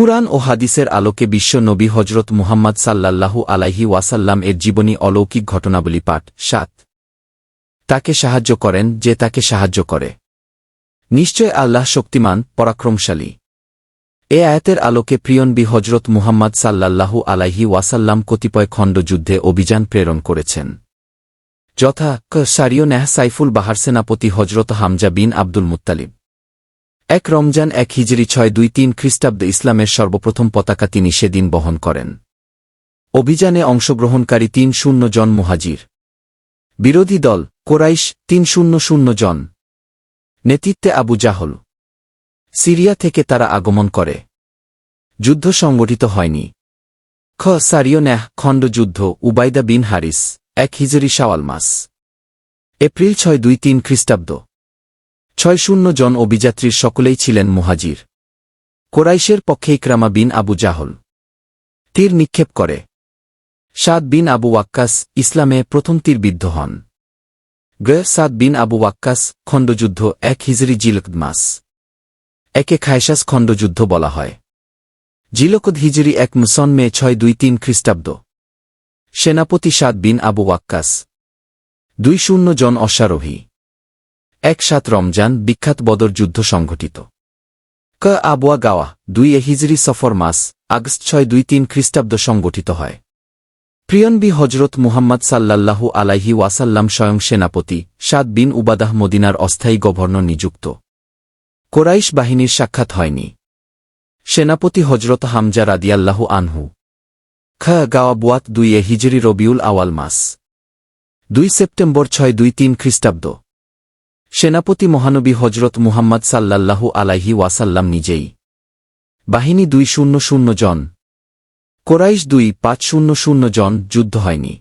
কুরআন ও হাদিসের আলোকে বিশ্ব নবী হজরত মুহাম্মদ সাল্লাল্লাহু আলাইহি ওয়াসাল্লাম এর জীবনী অলৌকিক ঘটনাবলী পাঠ সাত। তাকে সাহায্য করেন যে তাকে সাহায্য করে। নিশ্চয় আল্লাহ শক্তিমান, পরাক্রমশালী। এ আয়াতের আলোকে প্রিয়নবী হজরত মুহাম্মদ সাল্লাল্লাহু আলাইহি ওয়াসাল্লাম কতিপয় খণ্ড যুদ্ধে অভিযান প্রেরণ করেছেন। যথা সারিও নেহ সাইফুল বাহার সেনাপতি হজরত হামজা বিন আব্দুল মুত্তালিব। এক রমজান এক হিজরি ছয় দুই তিন খ্রিস্টাব্দ ইসলামের সর্বপ্রথম পতাকা তিনি সেদিন বহন করেন। অভিযানে অংশগ্রহণকারী তিন শূন্য জন মুহাজির। বিরোধী দল, কোরাইশ, তিন শূন্য শূন্য জন। নেতৃত্বে আবু জাহল। সিরিয়া থেকে তারা আগমন করে। যুদ্ধ সংগঠিত হয়নি। খ সারিও ন্যাহ খণ্ডযুদ্ধ উবাইদা বিন হারিস, এক হিজরি শাওয়াল মাস। এপ্রিল ছয় দুই তিন খ্রিস্টাব্দ। ছয় শূন্য জন অভিযাত্রীর সকলেই ছিলেন মুহাজির। কোরাইশের পক্ষে ইকরামা বিন আবু জাহল। তীর নিক্ষেপ করে। সাদ বিন আবু ওয়াক্কাস ইসলামে প্রথম তীরবিদ্ধ হন। গ সাদ বিন আবু ওয়াক্কাস খণ্ডযুদ্ধ এক হিজরি জিলকদ মাস। একে খায়সাস খণ্ডযুদ্ধ বলা হয়। জিলকদ হিজরি এক মুসন মে ছয় দুই তিন খ্রিস্টাব্দ। সেনাপতি সাদ বিন আবু ওয়াক্কাস। দুই শূন্য জন অশ্বারোহী। এক সাত রমজান বিখ্যাত বদর যুদ্ধ সংঘটিত। ক আবুয়া গাওয়া, দুই এ হিজরি সফর মাস, আগস্ট ছয় দুই তিন খ্রিস্টাব্দ সংগঠিত হয়। প্রিয়নবী হজরত মুহাম্মদ সাল্লাল্লাহু আলাইহি ওয়াসাল্লাম স্বয়ং সেনাপতি সাদ বিন উবাদাহ মদিনার অস্থায়ী গভর্নর নিযুক্ত। কোরাইশ বাহিনীর সাক্ষাৎ হয়নি। সেনাপতি হজরত হামজা রাদিয়াল্লাহু আনহু। খ গাওয়া বুয়াত দুই এ হিজরি রবিউল আওয়াল মাস। দুই সেপ্টেম্বর ছয় দুই তিন খ্রিস্টাব্দ। সেনাপতি মহানবী হজরত মুহাম্মদ সাল্লাল্লাহু আলাইহি ওয়াসাল্লাম নিজেই। বাহিনী দুই শূন্য শূন্য জন। কোরাইশ দুই পাঁচ শূন্য শূন্য জন যুদ্ধ হয়নি।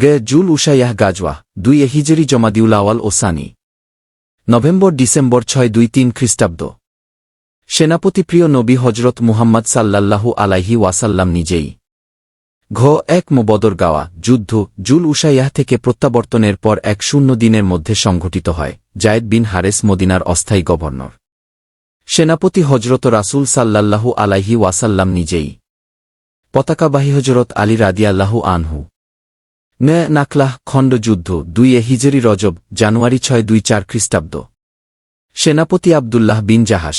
গে জুল উসাইয়াহ গাজওয়া দুই এ হিজরি জমাদিউলাওয়াল ওসানি নভেম্বর ডিসেম্বর ছয় দুই তিন খ্রিস্টাব্দ। সেনাপতি প্রিয় নবী হজরত মুহাম্মদ সাল্লাল্লাহু আলাইহি ওয়াসাল্লাম নিজেই। ঘ এক মোবদর গাওয়া, যুদ্ধ, জুল উসাইয়াহ থেকে প্রত্যাবর্তনের পর এক শূন্য দিনের মধ্যে সংঘটিত হয়, জায়েদ বিন হারেস মদিনার অস্থায়ী গভর্নর। সেনাপতি হজরত রাসুল সাল্লাল্লাহু আলাইহি ওয়াসাল্লাম নিজেই। পতাকাবাহী হজরত আলী রাদিয়াল্লাহু আনহু। নে নাকলাহ খণ্ডযুদ্ধ দুই এ হিজরি রজব, জানুয়ারি ছয় দুই চার খ্রিস্টাব্দ। সেনাপতি আবদুল্লাহ বিন জাহাস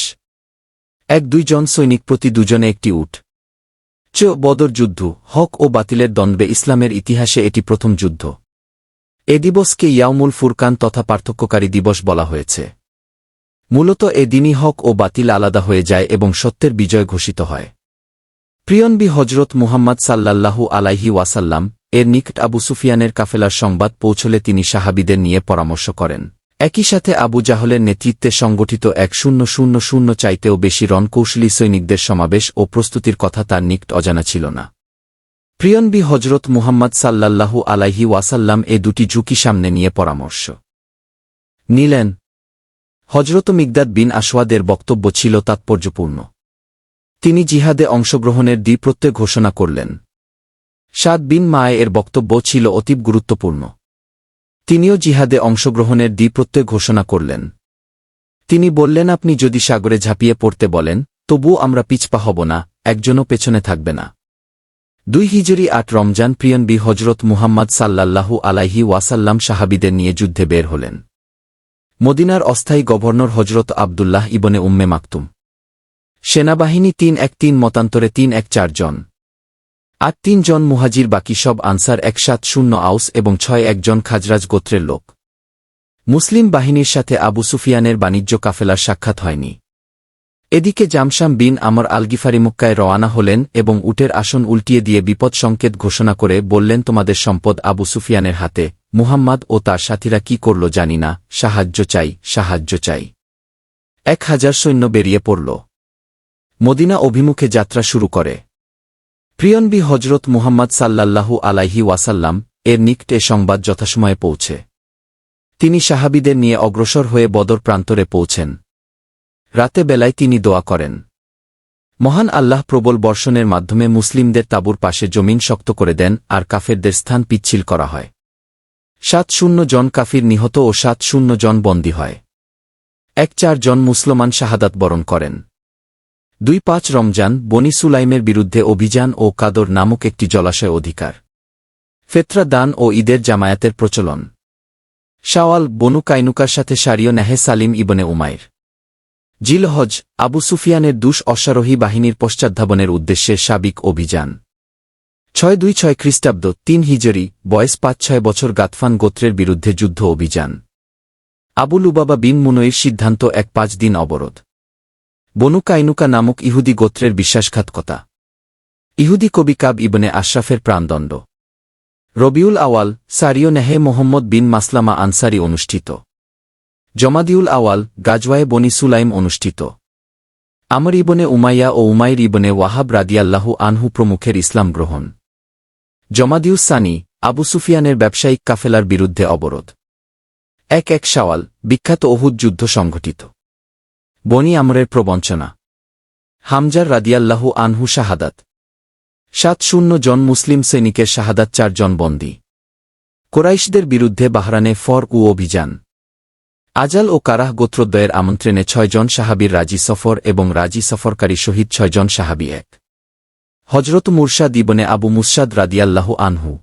এক দুইজন সৈনিক প্রতি দুজনে একটি উঠ চ বদর যুদ্ধ, হক ও বাতিলের দ্বন্দ্বে ইসলামের ইতিহাসে এটি প্রথম যুদ্ধ। এ দিবসকে ইয়াউমুল ফুরকান তথা পার্থক্যকারী দিবস বলা হয়েছে। মূলত এ দিনই হক ও বাতিল আলাদা হয়ে যায় এবং সত্যের বিজয় ঘোষিত হয়। প্রিয়নবি হজরত মুহাম্মদ সাল্লাল্লাহু আলাইহি ওয়াসাল্লাম, এর নিকট আবু সুফিয়ানের কাফেলার সংবাদ পৌঁছলে তিনি সাহাবিদের নিয়ে পরামর্শ করেন। একই সাথে আবু জাহলের নেতৃত্বে সংগঠিত এক শূন্য শূন্য শূন্য চাইতেও বেশি রণকৌশলী সৈনিকদের সমাবেশ ও প্রস্তুতির কথা তার নিকট অজানা ছিল না। প্রিয়নবি হজরত মুহাম্মদ সাল্লাল্লাহু আলাইহি ওয়াসাল্লাম এ দুটি ঝুঁকি সামনে নিয়ে পরামর্শ নিলেন। হজরত মিগদাদ বিন আসওয়াদের বক্তব্য ছিল তাৎপর্যপূর্ণ। তিনি জিহাদে অংশগ্রহণের দ্বিপ্রত্যয় ঘোষণা করলেন। সাদ বিন মায়ে এর বক্তব্য ছিল অতীব গুরুত্বপূর্ণ। তিনিও জিহাদে অংশগ্রহণের দ্বিপ্রত্যয় ঘোষণা করলেন। তিনি বললেন, আপনি যদি সাগরে ঝাঁপিয়ে পড়তে বলেন তবু আমরা পিছপা হব না, একজনও পেছনে থাকবে না। দুই হিজরি আট রমজান প্রিয়ন বি হজরত মুহাম্মদ সাল্লাল্লাহু আলাইহি ওয়াসাল্লাম সাহাবিদের নিয়ে যুদ্ধে বের হলেন। মদিনার অস্থায়ী গভর্নর হজরত আবদুল্লাহ ইবনে উম্মে মাকতুম। সেনাবাহিনী তিন এক তিন মতান্তরে তিন এক চারজন আট তিনজন মুহাজির বাকি সব আনসার এক সাত শূন্য আউস এবং ছয় একজন খাজরাজ গোত্রের লোক। মুসলিম বাহিনীর সাথে আবু সুফিয়ানের বাণিজ্য কাফেলার সাক্ষাৎ হয়নি। এদিকে জামশাম বিন আমর আলগিফারি মুক্কায় রওয়ানা হলেন এবং উটের আসন উল্টিয়ে দিয়ে বিপদ সংকেত ঘোষণা করে বললেন, তোমাদের সম্পদ আবু সুফিয়ানের হাতে, মুহাম্মদ ও তার সাথীরা কি করল জানি না, সাহায্য চাই সাহায্য চাই। এক হাজার সৈন্য বেরিয়ে পড়ল। মদিনা অভিমুখে যাত্রা শুরু করে। প্রিয়নবী হজরত মুহাম্মদ সাল্লাল্লাহু আলাইহি ওয়াসাল্লাম এর নিকটে সংবাদ যথাসময়ে পৌঁছে। তিনি সাহাবিদের নিয়ে অগ্রসর হয়ে বদর প্রান্তরে পৌঁছেন। রাতে বেলায় তিনি দোয়া করেন। মহান আল্লাহ প্রবল বর্ষণের মাধ্যমে মুসলিমদের তাবুর পাশে জমিন শক্ত করে দেন আর কাফেরদের স্থান পিচ্ছিল করা হয়। সাত শূন্য জন কাফির নিহত ও সাত শূন্য জন বন্দী হয়। এক চার জন মুসলমান শাহাদাত বরণ করেন। দুই পাঁচ রমজান বনি সুলাইমের বিরুদ্ধে অভিযান ও কাদর নামক একটি জলাশয় অধিকার। ফেত্রা দান ও ঈদের জামায়াতের প্রচলন। শাওয়াল বনু কাইনুকার সাথে সারিয় নেহে সালিম ইবনে উমাইর। জিলহজ, আবু সুফিয়ানের দুষ অশ্বারোহী বাহিনীর পশ্চাদ্ধাবনের উদ্দেশ্যে সাবিক অভিযান। ছয় দুই ছয় খ্রিস্টাব্দ, তিন হিজরি, বয়স পাঁচ ছয় বছর গাতফান গোত্রের বিরুদ্ধে যুদ্ধ অভিযান। আবুল উবাবা বিন মুনইর সিদ্ধান্ত এক পাঁচ দিন অবরোধ। বনু কাইনুকা নামক ইহুদি গোত্রের বিশ্বাসঘাতকতা। ইহুদি কবি কাব ইবনে আশরাফের প্রাণদণ্ড। রবিউল আওয়াল, সারিও নেহে মোহাম্মদ বিন মাসলামা আনসারি অনুষ্ঠিত। জমাদিউল আওয়াল, গাজওয়ায়ে বনি সুলাইম অনুষ্ঠিত। আমর ইবনে উমাইয়া ও উমাইর ইবনে ওয়াহাব রাদিয়াল্লাহু আনহু প্রমুখের ইসলাম গ্রহণ। জমাদিউস সানি, আবু সুফিয়ানের ব্যবসায়িক কাফেলার বিরুদ্ধে অবরোধ। এক এক শাওয়াল, বিখ্যাত অহুদ যুদ্ধ সংঘটিত। বনি আমরের প্রবঞ্চনা। হামজার রাদিয়াল্লাহু আনহু শাহাদাত। সাত শূন্য জন মুসলিম সৈনিকের শাহাদাত চারজন বন্দী। কোরাইশদের বিরুদ্ধে বাহরানে ফর উ অভিযান। আজাল ও কারাহ গোত্রদ্বয়ের আমন্ত্রণে ছয়জন সাহাবীর রাজি সফর এবং রাজি সফরকারী শহীদ ছয়জন সাহাবী এক। হজরত মুরশাদ ইবনে আবু মুসাদ রাদিয়াল্লাহু আনহু।